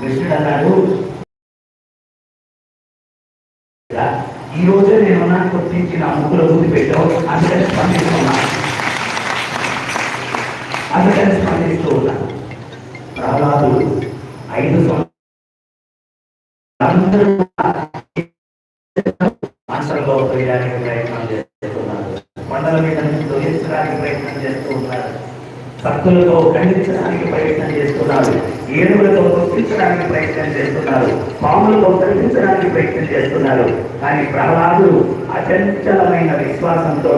కృష్ణుడు అన్నాడు ఈ రోజే నేను నాకు గుర్తించి నా ముక్కులో ఊది పెట్టావు అందుకని స్పందిస్తున్నా అందుకని స్పందిస్తూ ఉన్నాను ప్రహ్లాదుడు ఐదు సంవత్సరాలు అందరూ ఆశ్రమంలో పోయడానికి ప్రయత్నం చేస్తున్నారు కొండల మీద నుంచి తొలగించడానికి ప్రయత్నం చేస్తూ ఉన్నారు భక్తులతో ఖండించడానికి ప్రయత్నం చేస్తున్నారు. ఏనుగులతో గుర్తించడానికి ప్రయత్నం చేస్తున్నారు. పాములతో ఖండించడానికి ప్రయత్నం చేస్తున్నారు. కానీ ప్రహ్లాదుడు అచంచలమైన విశ్వాసంతో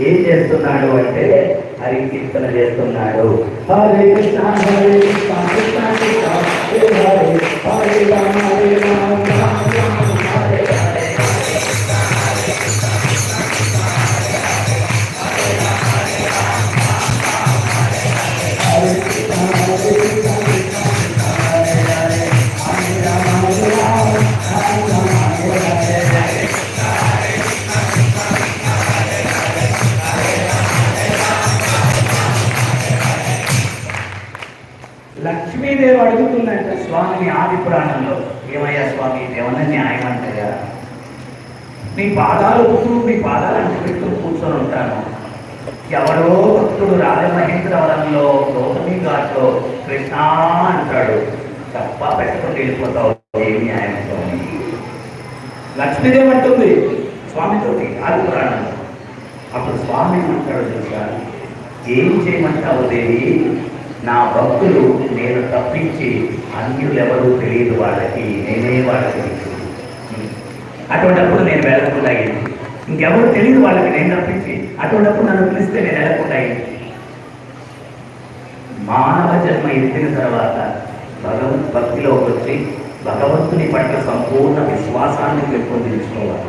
ఏం చేస్తున్నాడు అంటే హరి కీర్తన చేస్తున్నాడు. హరే కృష్ణ హరే కృష్ణ కృష్ణ కృష్ణ హరే హరే రామ లక్ష్మీదేవి అడుగుతుందంట. స్వామిని ఆది పురాణంలో ఏమయ్యా స్వామి ఏమన్నా న్యాయం అంటయ్యా? నీ పాదాలు కూర్చుని నీ పాదాలు అంటుపెట్టుకుని కూర్చొని ఉంటాను. ఎవరో భక్తుడు రాజమహేంద్రవరంలో గౌతమి ఘాట్లో కృష్ణ అంటాడు. తప్ప పెట్టుకుని వెళ్ళిపోతావు ఏమి న్యాయం స్వామి? లక్ష్మీదేవి అంటుంది స్వామితోటి ఆది పురాణంలో. అప్పుడు స్వామి అంటాడు తెలుసా ఏం చేయమంటావు దేవి? నా భక్తులు నేను తప్పించి అన్యులెవరూ తెలియదు వాళ్ళకి నేనే వాళ్ళకి తెలుసు. అటువంటప్పుడు నేను వెళ్ళకుండా అయింది ఇంకెవరు తెలియదు వాళ్ళకి నేను తప్పించి. అటువంటప్పుడు నన్ను పిలిస్తే నేను వెళ్ళకుండా అయింది మానవ జన్మ ఎత్తిన తర్వాత భగవత్ భక్తిలోకి వచ్చి భగవంతుని పట్ల సంపూర్ణ విశ్వాసాన్ని పెంపొందించుకోవాలి.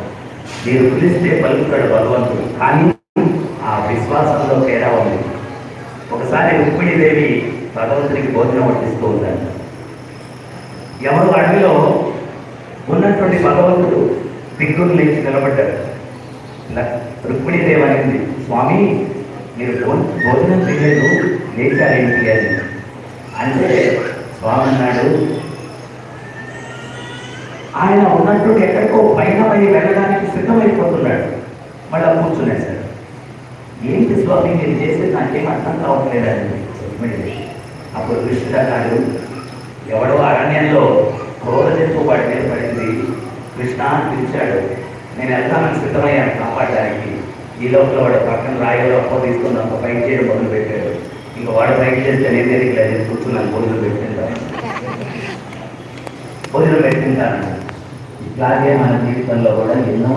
మీరు పిలిస్తే పలుకుతాడు భగవంతుడు కానీ భగవంతునికి భోజనం వడ్డిస్తూ ఉంటారు ఎవరు అడవిలో ఉన్నటువంటి భగవంతుడు దిగ్గులు లేచి నిలబడ్డాడు. ల- రుక్మిణీదేవి అనింది స్వామి మీరు భో- భోజనం చేయలేదు లేచారేంటి అని. అంటే స్వామి అన్నాడు ఆయన ఉన్నట్టు ఎక్కడికో పైన పై వెళ్ళడానికి సిద్ధమైపోతున్నాడు. మళ్ళీ కూర్చునేశాడు. ఏంటి స్వామి మీరు చేసేది నాకేం అర్థం కావట్లేదండి. రుక్మిణిదేవి అప్పుడు కృష్ణుడు అన్నాడు ఎవడో అరణ్యంలో క్రోధ జంతువు పడితే పడింది. కృష్ణ అని పిలిచాడు నేను వెళ్తానని సిద్ధమయ్యాను కాపాడడానికి. ఈ లోపల వాడు పక్కన రాయలో అప్ప తీసుకుని ఒక పైకి చేయడం మొదలు పెట్టాడు. ఇంకా వాడు పైకి చేస్తే నేను తిరిగి నేను కూర్చున్నాను? భోజనం పెట్టింటాను భోజనం పెట్టింటాను ఇట్లాగే మన జీవితంలో కూడా ఎన్నో